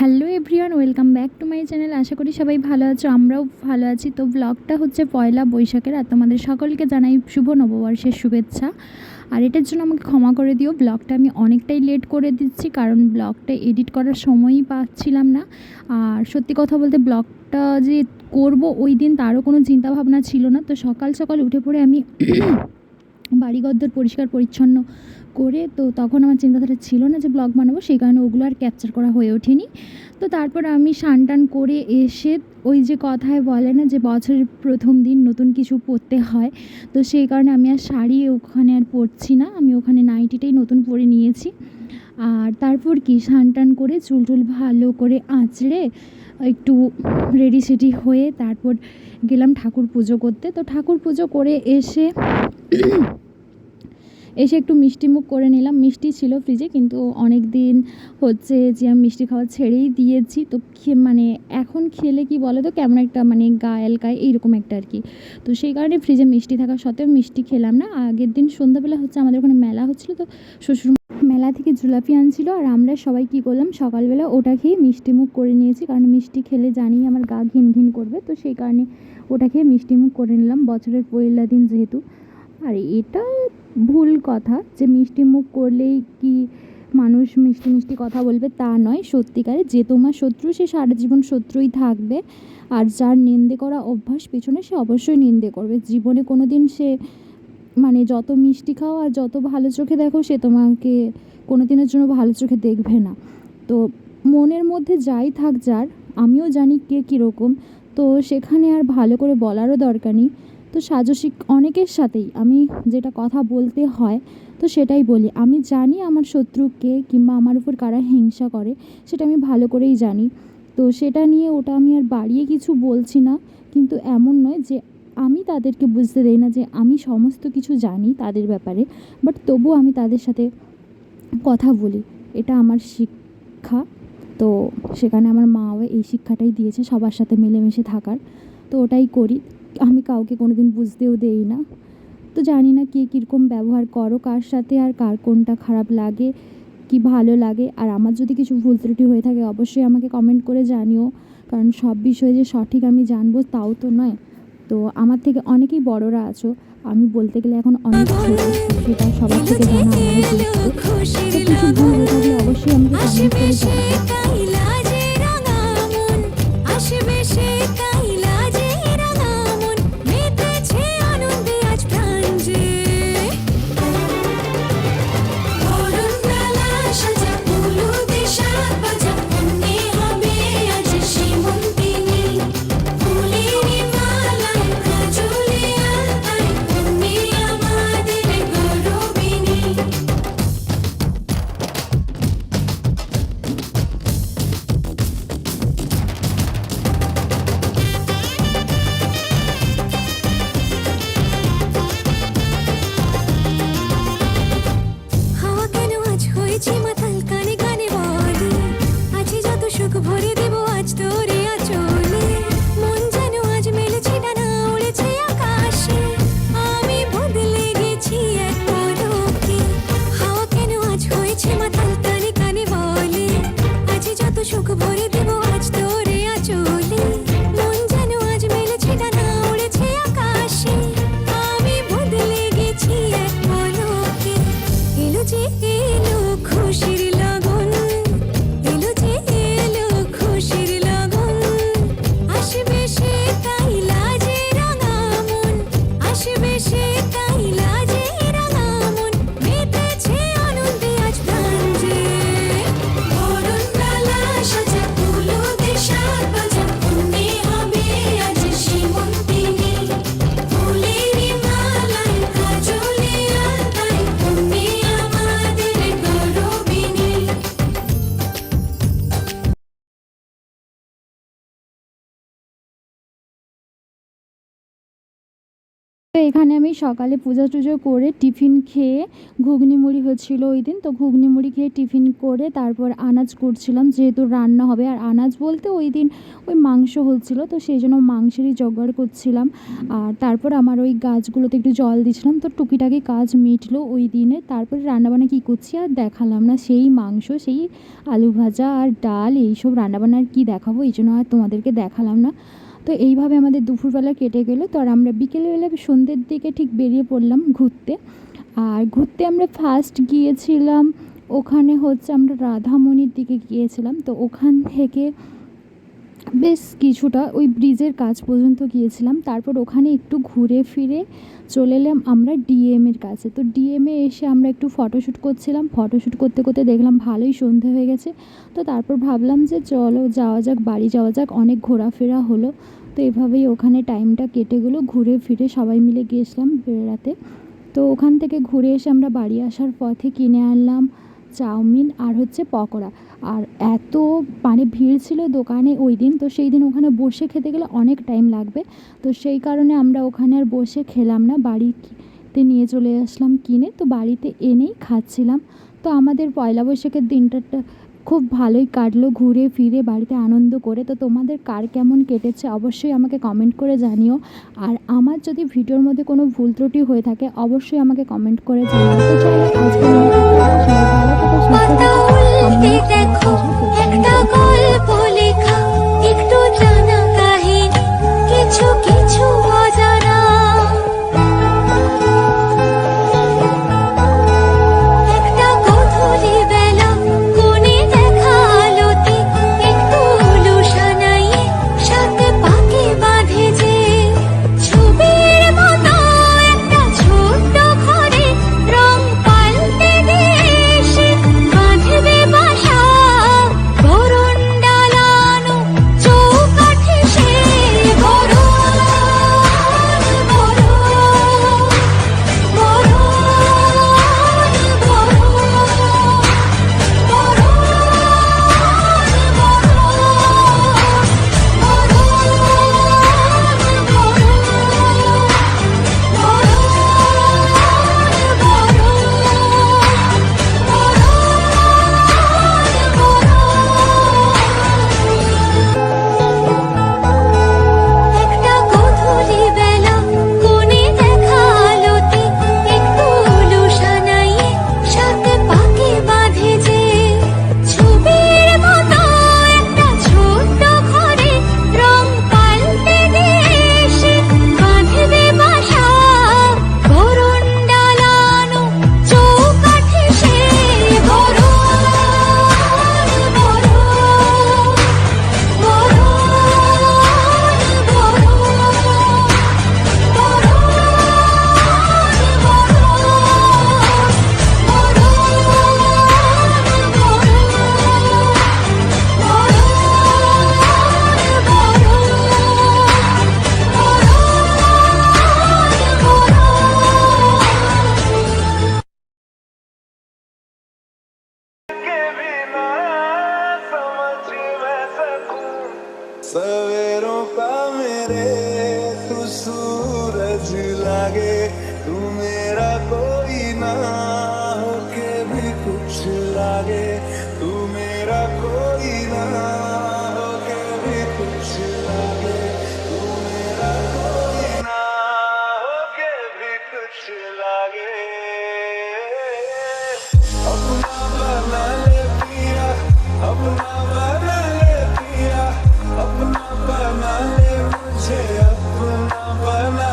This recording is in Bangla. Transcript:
Hello everyone, welcome back to my channel. আশা করি সবাই ভালো আছো, আমরাও ভালো আছি। তো ব্লগটা হচ্ছে পয়লা বৈশাখের, আর তোমাদের সকলকে জানাই শুভ নববর্ষের শুভেচ্ছা। আর এটার জন্য আমাকে ক্ষমা করে দিও ব্লগটা আমি অনেকটাই লেট করে দিচ্ছি, কারণ ব্লগটা এডিট করার সময়ই পাচ্ছিলাম না। আর সত্যি কথা বলতে ব্লগটা যে করব ওই দিন তারও কোনো চিন্তাভাবনা ছিল না। তো সকাল সকাল উঠে পড়ে আমি বাড়িঘরদোর পরিষ্কার পরিচ্ছন্ন করে, তো তখন আমার চিন্তাধারা ছিল না যে ব্লগ বানাবো, সেই কারণে ওগুলো আর ক্যাপচার করা হয়ে ওঠেনি। তো তারপর আমি স্নান টান করে এসে ওই যে কথায় বলে না যে বছরের প্রথম দিন নতুন কিছু পরতে হয়, তো সেই কারণে আমি আর শাড়ি ওখানে আর পরছি না, আমি ওখানে নাইটিটাই নতুন পরে নিয়েছি। আর তারপর কি স্নান টান করে চুল টুল ভালো করে আঁচড়ে একটু রেডি সেডি হয়ে তারপর গেলাম ঠাকুর পুজো করতে। তো ঠাকুর পুজো করে এসে এসে একটু মিষ্টি মুখ করে নিলাম। মিষ্টি ছিল ফ্রিজে কিন্তু অনেক দিন হচ্ছে যে আমি মিষ্টি খাওয়া ছেড়েই দিয়েছি। তো মানে এখন খেলে কি বলো তো কেমন একটা মানে গা এলকায় এইরকম একটা আর কি। তো সেই কারণে ফ্রিজে মিষ্টি থাকা সত্ত্বেও মিষ্টি খেলাম না। আগের দিন সন্ধ্যাবেলা হচ্ছে আমাদের ওখানে মেলা হচ্ছিল, তো শ্বশুর মেলা থেকে জুলাপি আনছিল। আর আমরা সবাই কী করলাম, সকালবেলা ওটা খেয়ে মিষ্টি মুখ করে নিয়েছি। কারণ মিষ্টি খেলে জানি আমার গা ঘিন ঘিন করবে, তো সেই কারণে ওটা খেয়ে মিষ্টি মুখ করে নিলাম বছরের পয়লা দিন যেহেতু। আর এটা ভুল কথা যে মিষ্টি মুখ করলেই কি মানুষ মিষ্টি মিষ্টি কথা বলবে তা নয়, সত্যিকারে যে তোমার শত্রু সে সারা জীবন শত্রুই থাকবে আর যার নিন্দে করা অভ্যাস পেছনে সে অবশ্যই নিন্দে করবে। জীবনে কোনো দিন সে মানে যত মিষ্টি খাও আর যত ভালো চোখে দেখো সে তোমাকে কোনো দিনের জন্য ভালো চোখে দেখবে না। তো মনের মধ্যে যাই থাক যার, আমিও জানি কে কীরকম। তো সেখানে আর ভালো করে বলারও দরকার নেই। তো সাজসিক অনেকের সাথেই আমি যেটা কথা বলতে হয়, তো সেটাই বলি। আমি জানি আমার শত্রু কে কিংবা আমার উপর কারা হিংসা করে, সেটা আমি ভালো করেই জানি। তো সেটা নিয়ে ওটা আমি আর বাড়িয়ে কিছু বলছি না, কিন্তু এমন নয় যে আমি তাদেরকে বুঝতে দেই না যে আমি সমস্ত কিছু জানি তাদের ব্যাপারে, বাট তবুও আমি তাদের সাথে কথা বলি। এটা আমার শিক্ষা, তো সেখানে আমার মাও এই শিক্ষাটাই দিয়েছে সবার সাথে মিলেমিশে থাকার। তো ওটাই করি। আমি কাউকে কোনো দিন বুঝতেও দেই না। তো জানি না কে কীরকম ব্যবহার করো কার সাথে আর কার কোনটা খারাপ লাগে কি ভালো লাগে। আর আমার যদি কিছু ভুল ত্রুটি হয়ে থাকে অবশ্যই আমাকে কমেন্ট করে জানিও। কারণ সব বিষয়ে যে সঠিক আমি জানব তাও তো নয়। তো আমার থেকে অনেকেই বড়রা আছো। আমি বলতে গেলে এখন অনেক সেটা সবার থেকে জানা আমারও কিছু ভুল হয়ে থাকলে অবশ্যই আমাকে কমেন্ট করে জানাও। এখানে আমি সকালে পূজা টুজো করে টিফিন খেয়ে ঘুগনি মুড়ি হচ্ছিল ওই দিন। তো ঘুগনি মুড়ি খেয়ে টিফিন করে তারপর আনাজ করছিলাম, যেহেতু রান্না হবে। আর আনাজ বলতে ওই দিন ওই মাংস হচ্ছিল, তো সেই জন্য মাংসেরই জোগাড় করছিলাম। আর তারপর আমার ওই গাছগুলোতে একটু জল দিছিলাম। তো টুকিটাকি কাজ মিটলো ওই দিনে। তারপরে রান্নাবান্না কী করছি আর দেখালাম না। সেই মাংস, সেই আলু ভাজা আর ডাল, এইসব রান্নাবান্না আর কী দেখাবো? এই জন্য আর তোমাদেরকে দেখালাম না। তো এইভাবে আমাদের দুপুরবেলা কেটে গেলো। তো আর আমরা বিকেলবেলা সন্ধ্যের দিকে ঠিক বেরিয়ে পড়লাম ঘুরতে। আর ঘুরতে আমরা ফার্স্ট গিয়েছিলাম, ওখানে হচ্ছে আমরা রাধামণির দিকে গিয়েছিলাম। তো ওখান থেকে বেশ কিছুটা ওই ব্রিজের কাজ পর্যন্ত গিয়েছিলাম। তারপর ওখানে একটু ঘুরে ফিরে চলে এলাম আমরা ডিএমের কাছে। তো ডিএমে এসে আমরা একটু ফটোশ্যুট করছিলাম। ফটোশ্যুট করতে করতে দেখলাম ভালোই সন্ধে হয়ে গেছে। তো তারপর ভাবলাম যে চলো যাওয়া যাক, বাড়ি যাওয়া যাক। অনেক ঘোরাফেরা হলো। তো এভাবেই ওখানে টাইমটা কেটে গেলো। ঘুরে ফিরে সবাই মিলে গিয়েছিলাম বেড়াতে। তো ওখান থেকে ঘুরে এসে আমরা বাড়ি আসার পথে কিনে আনলাম। চাউমিন আর হচ্ছে পকোড়া। আর এত মানে ভিড় ছিল দোকানে ওই দিন, তো সেই দিন ওখানে বসে খেতে গেলে অনেক টাইম লাগবে। তো সেই কারণে আমরা ওখানে আর বসে খেলাম না। বাড়িতে নিয়ে চলে আসলাম কিনে, তো বাড়িতে এনেই খাচ্ছিলাম। তো আমাদের পয়লা বৈশাখের দিনটা খুব ভালোই কাটলো ঘুরে ফিরে, বাড়িতে আনন্দ করে। তো তোমাদের কার কেমন কেটেছে অবশ্যই আমাকে কমেন্ট করে জানিও। আর আমার যদি ভিডিওর মধ্যে কোনো ভুল ত্রুটি হয়ে থাকে, অবশ্যই আমাকে কমেন্ট করে জানিও। আজকে সবাই ভালো থেকো अपना बना ले मुझे अपना बना